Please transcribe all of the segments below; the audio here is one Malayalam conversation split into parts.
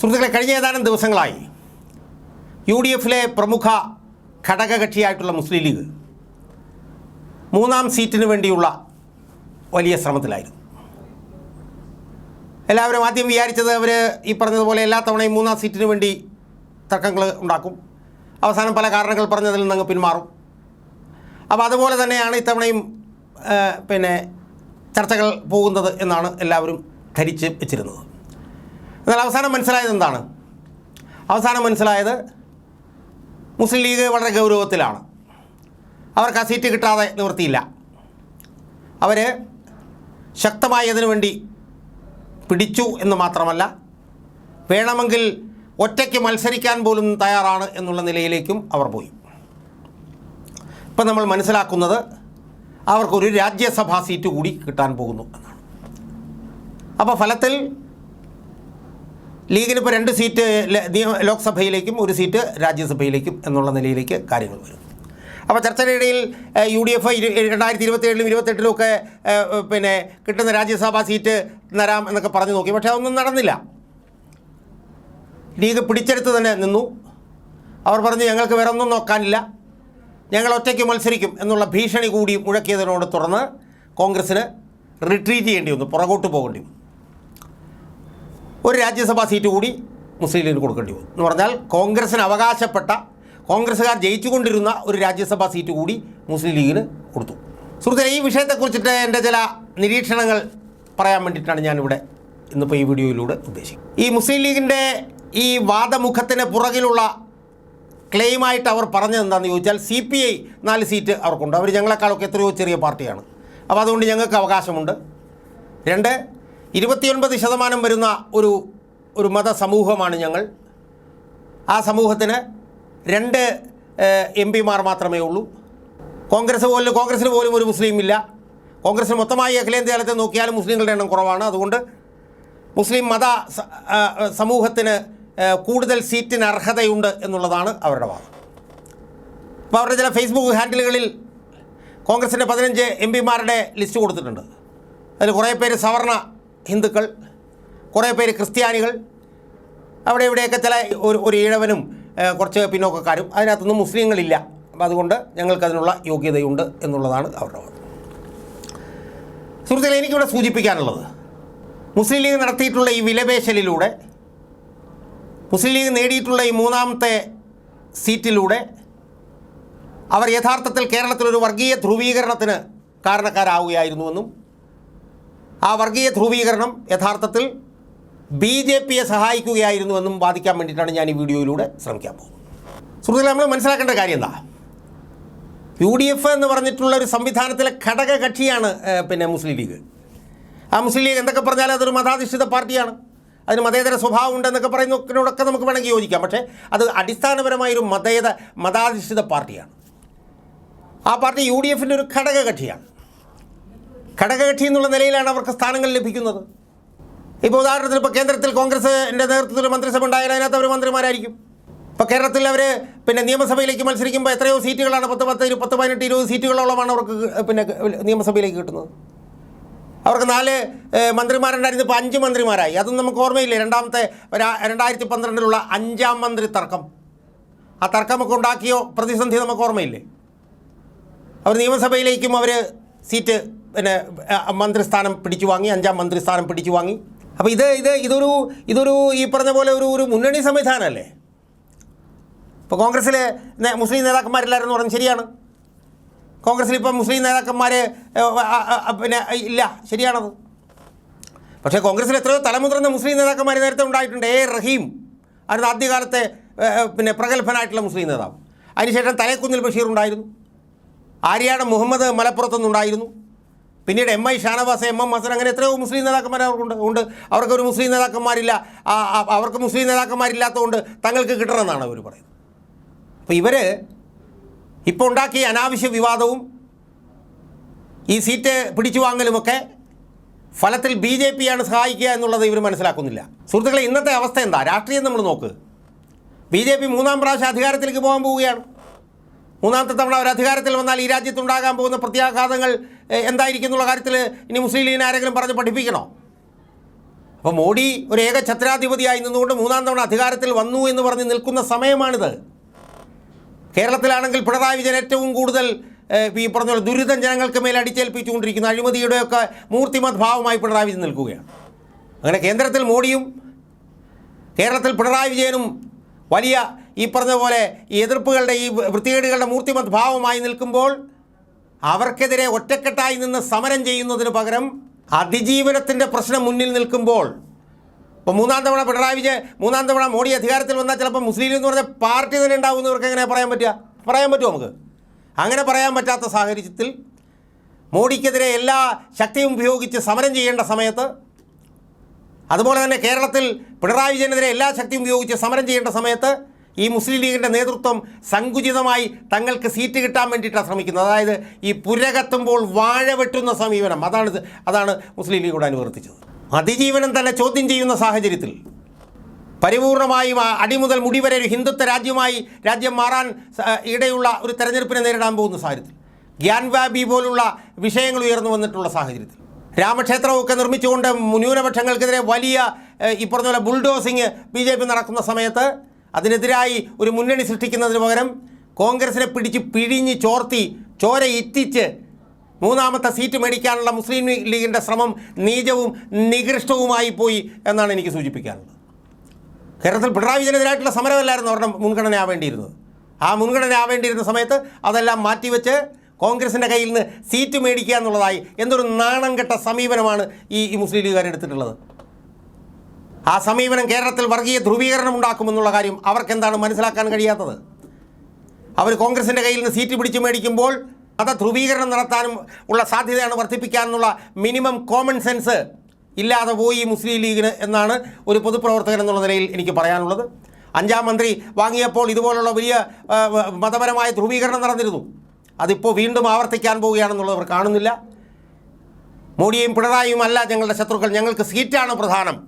സുഹൃത്തുക്കളെ കഴിഞ്ഞ ഏതാനും ദിവസങ്ങളായി യു ഡി എഫിലെ പ്രമുഖ ഘടകകക്ഷിയായിട്ടുള്ള മുസ്ലിം ലീഗ് മൂന്നാം സീറ്റിന് വേണ്ടിയുള്ള വലിയ ശ്രമത്തിലായിരുന്നു. എല്ലാവരും ആദ്യം വിചാരിച്ചത് അവർ ഈ പറഞ്ഞതുപോലെ എല്ലാ തവണയും മൂന്നാം സീറ്റിന് വേണ്ടി തർക്കങ്ങൾ ഉണ്ടാക്കും. അവസാനം പല കാരണങ്ങൾ പറഞ്ഞതിൽ നിന്ന് പിന്മാറും. അപ്പോൾ അതുപോലെ തന്നെയാണ് ഇത്തവണയും പിന്നെ ചർച്ചകൾ പോകുന്നത് എന്നാണ് എല്ലാവരും ധരിച്ച് വെച്ചിരുന്നത്. എന്നാൽ അവസാനം മനസ്സിലായത് എന്താണ്? അവസാനം മനസ്സിലായത് മുസ്ലിം ലീഗ് വളരെ ഗൗരവത്തിലാണ്. അവർക്ക് ആ സീറ്റ് കിട്ടാതെ നിവൃത്തിയില്ല. അവർ ശക്തമായി അതിനു വേണ്ടി പിടിച്ചു എന്ന് മാത്രമല്ല വേണമെങ്കിൽ ഒറ്റയ്ക്ക് മത്സരിക്കാൻ പോലും തയ്യാറാണ് എന്നുള്ള നിലയിലേക്കും അവർ പോയി. ഇപ്പം നമ്മൾ മനസ്സിലാക്കുന്നത് അവർക്കൊരു രാജ്യസഭാ സീറ്റ് കൂടി കിട്ടാൻ പോകുന്നു എന്നാണ്. അപ്പോൾ ഫലത്തിൽ ലീഗിന് ഇപ്പോൾ രണ്ട് സീറ്റ് ലോക്സഭയിലേക്കും ഒരു സീറ്റ് രാജ്യസഭയിലേക്കും എന്നുള്ള നിലയിലേക്ക് കാര്യങ്ങൾ വരും അപ്പോൾ ചർച്ചയ്ക്കിടയിൽ യു ഡി എഫ് രണ്ടായിരത്തി ഇരുപത്തേഴിലും ഇരുപത്തെട്ടിലും ഒക്കെ പിന്നെ കിട്ടുന്ന രാജ്യസഭാ സീറ്റ് തരാം എന്നൊക്കെ പറഞ്ഞു നോക്കി. പക്ഷേ അതൊന്നും നടന്നില്ല. ലീഗ് പിടിച്ചെടുത്ത് തന്നെ നിന്നു. അവർ പറഞ്ഞു ഞങ്ങൾക്ക് വേറെ ഒന്നും നോക്കാനില്ല. ഞങ്ങൾ ഒറ്റയ്ക്ക് മത്സരിക്കും എന്നുള്ള ഭീഷണി കൂടി മുഴക്കിയതിനോട് തുടർന്ന് കോൺഗ്രസ്സിന് റിട്രീറ്റ് ചെയ്യേണ്ടി വന്നു പുറകോട്ട് പോകേണ്ടി വന്നു. ഒരു രാജ്യസഭാ സീറ്റ് കൂടി മുസ്ലിം ലീഗിന് കൊടുക്കേണ്ടി വന്നു എന്ന് പറഞ്ഞാൽ കോൺഗ്രസിന് അവകാശപ്പെട്ട കോൺഗ്രസ്സുകാർ ജയിച്ചുകൊണ്ടിരുന്ന ഒരു രാജ്യസഭാ സീറ്റ് കൂടി മുസ്ലിം ലീഗിന് കൊടുത്തു. സുഹൃത്തുക്കളെ ഈ വിഷയത്തെക്കുറിച്ചിട്ട് എന്റെ ചില നിരീക്ഷണങ്ങൾ പറയാൻ വേണ്ടിയിട്ടാണ് ഞാനിവിടെ ഇന്നിപ്പോൾ ഈ വീഡിയോയിലൂടെ ഉദ്ദേശിക്കുന്നത്. ഈ മുസ്ലിം ലീഗിന്റെ ഈ വാദമുഖത്തിന് പുറകിലുള്ള ക്ലെയിമായിട്ട് അവർ പറഞ്ഞത് എന്താണെന്ന് ചോദിച്ചാൽ സി പി ഐ നാല് സീറ്റ് അവർക്കുണ്ട്. അവർ ഞങ്ങളെക്കാളൊക്കെ എത്രയോ ചെറിയ പാർട്ടിയാണ്. അപ്പോൾ അതുകൊണ്ട് ഞങ്ങൾക്ക് അവകാശമുണ്ട്. രണ്ട് ഇരുപത്തിയൊൻപത് ശതമാനം വരുന്ന ഒരു ഒരു മതസമൂഹമാണ് ഞങ്ങൾ. ആ സമൂഹത്തിന് രണ്ട് എം പിമാർ മാത്രമേ ഉള്ളൂ. കോൺഗ്രസ് പോലും കോൺഗ്രസ്സിന് പോലും ഒരു മുസ്ലിം ഇല്ല. കോൺഗ്രസ്സിന് മൊത്തമായി അഖിലേന്ത്യാ തലത്തിൽ നോക്കിയാലും മുസ്ലിങ്ങളുടെ എണ്ണം കുറവാണ്. അതുകൊണ്ട് മുസ്ലിം മത സമൂഹത്തിന് കൂടുതൽ സീറ്റിന് അർഹതയുണ്ട് എന്നുള്ളതാണ് അവരുടെ വാദം. അപ്പോൾ അവരുടെ ചില ഫേസ്ബുക്ക് ഹാൻഡിലുകളിൽ കോൺഗ്രസിന്റെ പതിനഞ്ച് എം പിമാരുടെ ലിസ്റ്റ് കൊടുത്തിട്ടുണ്ട്. അതിൽ കുറേ പേര് സവർണ ഹിന്ദുക്കൾ കുറേ പേര് ക്രിസ്ത്യാനികൾ അവിടെ ഇവിടെയൊക്കെ ചില ഒരു ഒരു ഈഴവനും കുറച്ച് പിന്നോക്കക്കാരും അതിനകത്തൊന്നും മുസ്ലിങ്ങളില്ല. അപ്പം അതുകൊണ്ട് ഞങ്ങൾക്കതിനുള്ള യോഗ്യതയുണ്ട് എന്നുള്ളതാണ് അവരുടെ വാദം. സുഹൃത്തുക്കളെ എനിക്കിവിടെ സൂചിപ്പിക്കാനുള്ളത്. മുസ്ലിം ലീഗ് നടത്തിയിട്ടുള്ള ഈ വിലപേശലിലൂടെ മുസ്ലിം ലീഗ് നേടിയിട്ടുള്ള ഈ മൂന്നാമത്തെ സീറ്റിലൂടെ അവർ യഥാർത്ഥത്തിൽ കേരളത്തിൽ ഒരു വർഗീയ ധ്രുവീകരണത്തിന് കാരണക്കാരാവുകയായിരുന്നുവെന്നും ആ വർഗീയ ധ്രുവീകരണം യഥാർത്ഥത്തിൽ ബി ജെ പിയെ സഹായിക്കുകയായിരുന്നുവെന്നും വാദിക്കാൻ വേണ്ടിയിട്ടാണ് ഞാൻ ഈ വീഡിയോയിലൂടെ ശ്രമിക്കാൻ പോകുന്നത്. സുഹൃത്തുക്കളെ നമ്മൾ മനസ്സിലാക്കേണ്ട കാര്യം എന്താ? യു ഡി എഫ് എന്ന് പറഞ്ഞിട്ടുള്ള ഒരു സംവിധാനത്തിലെ ഘടക കക്ഷിയാണ് പിന്നെ മുസ്ലിം ലീഗ്. ആ മുസ്ലിം ലീഗ് എന്തൊക്കെ പറഞ്ഞാലും അതൊരു മതാധിഷ്ഠിത പാർട്ടിയാണ്. അതിന് മതേതര സ്വഭാവം ഉണ്ടെന്നൊക്കെ പറയുന്നതിനോടൊക്കെ നമുക്ക് വേണമെങ്കിൽ യോജിക്കാം. പക്ഷേ അത് അടിസ്ഥാനപരമായൊരു മതേത മതാധിഷ്ഠിത പാർട്ടിയാണ്. ആ പാർട്ടി യു ഡി എഫിന്റെ ഒരു ഘടക കക്ഷിയാണ്. ഘടകകക്ഷി എന്നുള്ള നിലയിലാണ് അവർക്ക് സ്ഥാനങ്ങൾ ലഭിക്കുന്നത്. ഇപ്പോൾ ഉദാഹരണത്തിന് ഇപ്പോൾ കേന്ദ്രത്തിൽ കോൺഗ്രസിന്റെ നേതൃത്വത്തിൽ മന്ത്രിസഭ ഉണ്ടായാൽ അതിനകത്ത് അവർ മന്ത്രിമാരായിരിക്കും. ഇപ്പോൾ കേരളത്തിൽ അവർ പിന്നെ നിയമസഭയിലേക്ക് മത്സരിക്കുമ്പോൾ എത്രയോ സീറ്റുകളാണ് പത്ത് പത്ത് പത്ത് പതിനെട്ട് ഇരുപത് സീറ്റുകളോളമാണ് അവർക്ക് പിന്നെ നിയമസഭയിലേക്ക് കിട്ടുന്നത്. അവർക്ക് നാല് മന്ത്രിമാരുണ്ടായിരുന്നു ഇപ്പോൾ അഞ്ച് മന്ത്രിമാരായി. അതും നമുക്ക് ഓർമ്മയില്ല രണ്ടാമത്തെ രണ്ടായിരത്തി പന്ത്രണ്ടിലുള്ള അഞ്ചാം മന്ത്രി തർക്കം. ആ തർക്കമൊക്കെ ഉണ്ടാക്കിയോ പ്രതിസന്ധി നമുക്ക് ഓർമ്മയില്ലേ? അവർ നിയമസഭയിലേക്കും അവർ സീറ്റ് പിന്നെ മന്ത്രിസ്ഥാനം പിടിച്ചു വാങ്ങി അഞ്ചാം മന്ത്രിസ്ഥാനം പിടിച്ചു വാങ്ങി. അപ്പോൾ ഇത് ഇത് ഇതൊരു ഇതൊരു ഈ പറഞ്ഞ പോലെ ഒരു ഒരു മുന്നണി സംവിധാനമല്ലേ? ഇപ്പോൾ കോൺഗ്രസ്സിലെ മുസ്ലിം നേതാക്കന്മാരില്ലായിരുന്നു പറഞ്ഞ് ശരിയാണ്. കോൺഗ്രസ്സിൽ ഇപ്പം മുസ്ലിം നേതാക്കന്മാർ പിന്നെ ഇല്ല ശരിയാണത്. പക്ഷേ കോൺഗ്രസ്സിൽ എത്രയോ തലമുതിർന്ന മുസ്ലിം നേതാക്കന്മാർ നേരത്തെ ഉണ്ടായിട്ടുണ്ട്. എ റഹീം. ആയിരുന്നു ആദ്യകാലത്തെ പിന്നെ പ്രഗത്ഭനായിട്ടുള്ള മുസ്ലിം നേതാവ്. അതിനുശേഷം തലേക്കുന്നിൽ ബഷീർ ഉണ്ടായിരുന്നു. ആര്യാട് മുഹമ്മദ് മലപ്പുറത്തുനിന്നുണ്ടായിരുന്നു? പിന്നീട് M I Shanavas M M Hassan അങ്ങനെ എത്രയോ മുസ്ലിം നേതാക്കന്മാർ അവർക്കുണ്ട് ഉണ്ട് അവർക്കൊരു മുസ്ലിം നേതാക്കന്മാരില്ല. അവർക്ക് മുസ്ലിം നേതാക്കന്മാരില്ലാത്തതുകൊണ്ട് തങ്ങൾക്ക് കിട്ടണമെന്നാണ് അവർ പറയുന്നത്. അപ്പോൾ ഇവർ ഇപ്പോൾ ഉണ്ടാക്കിയ അനാവശ്യ വിവാദവും ഈ സീറ്റ് പിടിച്ചു വാങ്ങലുമൊക്കെ ഫലത്തിൽ ബി ജെ പിയാണ് സഹായിക്കുക എന്നുള്ളത് ഇവർ മനസ്സിലാക്കുന്നില്ല. സുഹൃത്തുക്കളെ ഇന്നത്തെ അവസ്ഥ എന്താ? രാഷ്ട്രീയം നമ്മൾ നോക്ക്. ബി ജെ പി മൂന്നാം പ്രാവശ്യം അധികാരത്തിലേക്ക് പോകാൻ പോവുകയാണ്. മൂന്നാമത്തെ തവണ അവർ അധികാരത്തിൽ വന്നാൽ ഈ രാജ്യത്തുണ്ടാകാൻ പോകുന്ന പ്രത്യാഘാതങ്ങൾ എന്തായിരിക്കും എന്നുള്ള കാര്യത്തിൽ ഇനി മുസ്ലിം ലീഗിനെ ആരെങ്കിലും പറഞ്ഞ് പഠിപ്പിക്കണോ? അപ്പോൾ മോഡി ഒരു ഏക ഛത്രാധിപതിയായി നിന്നുകൊണ്ട് മൂന്നാം തവണ അധികാരത്തിൽ വന്നു എന്ന് പറഞ്ഞ് നിൽക്കുന്ന സമയമാണിത്. കേരളത്തിലാണെങ്കിൽ പിണറായി വിജയൻ ഏറ്റവും കൂടുതൽ ഈ പറഞ്ഞ പോലെ ദുരിതം ജനങ്ങൾക്ക് മേൽ അടിച്ചേൽപ്പിച്ചുകൊണ്ടിരിക്കുന്ന അഴിമതിയുടെയൊക്കെ മൂർത്തിമത് ഭാവമായി പിണറായി വിജയൻ നിൽക്കുകയാണ്. അങ്ങനെ കേന്ദ്രത്തിൽ മോഡിയും കേരളത്തിൽ പിണറായി വിജയനും വലിയ ഈ പറഞ്ഞ പോലെ എതിർപ്പുകളുടെ ഈ വൃത്തികേടുകളുടെ മൂർത്തിമത് ഭാവമായി നിൽക്കുമ്പോൾ അവർക്കെതിരെ ഒറ്റക്കെട്ടായി നിന്ന് സമരം ചെയ്യുന്നതിന് പകരം അതിജീവനത്തിന്റെ പ്രശ്നം മുന്നിൽ നിൽക്കുമ്പോൾ ഇപ്പോൾ മൂന്നാം തവണ പിണറായി വിജയൻ മൂന്നാം തവണ മോഡി അധികാരത്തിൽ വന്നാൽ ചിലപ്പോൾ മുസ്ലിം എന്ന് പറഞ്ഞ പാർട്ടി തന്നെ ഉണ്ടാവുന്നവർക്ക് എങ്ങനെ പറയാൻ പറ്റുക? പറയാൻ പറ്റുമോ നമുക്ക്? അങ്ങനെ പറയാൻ പറ്റാത്ത സാഹചര്യത്തിൽ മോഡിക്കെതിരെ എല്ലാ ശക്തിയും ഉപയോഗിച്ച് സമരം ചെയ്യേണ്ട സമയത്ത് അതുപോലെ തന്നെ കേരളത്തിൽ പിണറായി വിജയനെതിരെ എല്ലാ ശക്തിയും ഉപയോഗിച്ച് സമരം ചെയ്യേണ്ട സമയത്ത് ഈ മുസ്ലിം ലീഗിന്റെ നേതൃത്വം സങ്കുചിതമായി തങ്ങൾക്ക് സീറ്റ് കിട്ടാൻ വേണ്ടിയിട്ടാണ് ശ്രമിക്കുന്നത്. അതായത് ഈ പുരകത്തുമ്പോൾ വാഴ വെട്ടുന്ന സമീപനം. അതാണ് അതാണ് മുസ്ലിം ലീഗോട് അനുവർത്തിച്ചത്. അതിജീവനം തന്നെ ചോദ്യം ചെയ്യുന്ന സാഹചര്യത്തിൽ പരിപൂർണമായും അടിമുതൽ മുടിവരെ ഒരു ഹിന്ദുത്വ രാജ്യമായി രാജ്യം മാറാൻ ഇടയുള്ള ഒരു തെരഞ്ഞെടുപ്പിനെ നേരിടാൻ പോകുന്ന സാഹചര്യത്തിൽ ഗ്യാൻവാബി പോലുള്ള വിഷയങ്ങൾ ഉയർന്നു വന്നിട്ടുള്ള സാഹചര്യത്തിൽ രാമക്ഷേത്രമൊക്കെ നിർമ്മിച്ചുകൊണ്ട് ന്യൂനപക്ഷങ്ങൾക്കെതിരെ വലിയ ഈ പറഞ്ഞ പോലെ ബുൾഡോസിങ് ബി ജെ പി നടക്കുന്ന സമയത്ത് അതിനെതിരായി ഒരു മുന്നണി സൃഷ്ടിക്കുന്നതിന് പകരം കോൺഗ്രസിനെ പിടിച്ച് പിഴിഞ്ഞ് ചോർത്തി ചോര ഇറ്റിച്ച് മൂന്നാമത്തെ സീറ്റ് മേടിക്കാനുള്ള മുസ്ലിം ലീഗിന്റെ ശ്രമം നീചവും നികൃഷ്ടവുമായി പോയി എന്നാണ് എനിക്ക് സൂചിപ്പിക്കാനുള്ളത്. കേരളത്തിൽ പിണറായി വിജയനെതിരായിട്ടുള്ള സമരമല്ലായിരുന്നു അവരുടെ മുൻഗണന ആവേണ്ടിയിരുന്നത് ആ മുൻഗണന ആവേണ്ടിയിരുന്ന സമയത്ത് അതെല്ലാം മാറ്റിവെച്ച് കോൺഗ്രസിന്റെ കയ്യിൽ നിന്ന് സീറ്റ് മേടിക്കുക എന്നുള്ളതായി എന്തൊരു നാണം കെട്ട സമീപനമാണ് ഈ മുസ്ലിം ലീഗുകാർ എടുത്തിട്ടുള്ളത്. ആ സമീപനം കേരളത്തിൽ വർഗീയ ധ്രുവീകരണം ഉണ്ടാക്കുമെന്നുള്ള കാര്യം അവർക്കെന്താണ് മനസ്സിലാക്കാൻ കഴിയാത്തത്? അവർ കോൺഗ്രസിന്റെ കയ്യിൽ നിന്ന് സീറ്റ് പിടിച്ചു മേടിക്കുമ്പോൾ മത ധ്രുവീകരണം നടത്താനും ഉള്ള സാധ്യതയാണ് വർദ്ധിപ്പിക്കാനുള്ള മിനിമം കോമൺ സെൻസ് ഇല്ലാതെ പോയി മുസ്ലിം ലീഗിന് എന്നാണ് ഒരു പൊതുപ്രവർത്തകൻ എന്നുള്ള നിലയിൽ എനിക്ക് പറയാനുള്ളത്. അഞ്ചാം മന്ത്രി വാങ്ങിയപ്പോൾ ഇതുപോലുള്ള വലിയ മതപരമായ ധ്രുവീകരണം നടന്നിരുന്നു. അതിപ്പോൾ വീണ്ടും ആവർത്തിക്കാൻ പോവുകയാണെന്നുള്ളത് അവർ കാണുന്നില്ല. മോഡിയും പിണറായിയും അല്ല ഞങ്ങളുടെ ശത്രുക്കൾ. ഞങ്ങൾക്ക് സീറ്റാണ് പ്രധാനം.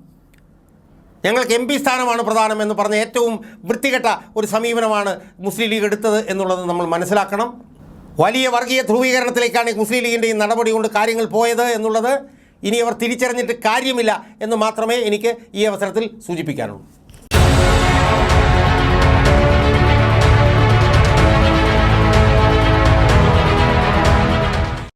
ഞങ്ങൾക്ക് എം പി സ്ഥാനമാണ് പ്രധാനം എന്ന് പറഞ്ഞ ഏറ്റവും വൃത്തികെട്ട ഒരു സമീപനമാണ് മുസ്ലിം ലീഗ് എടുത്തത് എന്നുള്ളത് നമ്മൾ മനസ്സിലാക്കണം. വലിയ വർഗീയ ധ്രുവീകരണത്തിലേക്കാണ് മുസ്ലിം ലീഗിന്റെ ഈ നടപടി കൊണ്ട് കാര്യങ്ങൾ പോയത് എന്നുള്ളത് ഇനി അവർ തിരിച്ചറിഞ്ഞിട്ട് കാര്യമില്ല എന്ന് മാത്രമേ എനിക്ക് ഈ അവസരത്തിൽ സൂചിപ്പിക്കാനുള്ളൂ.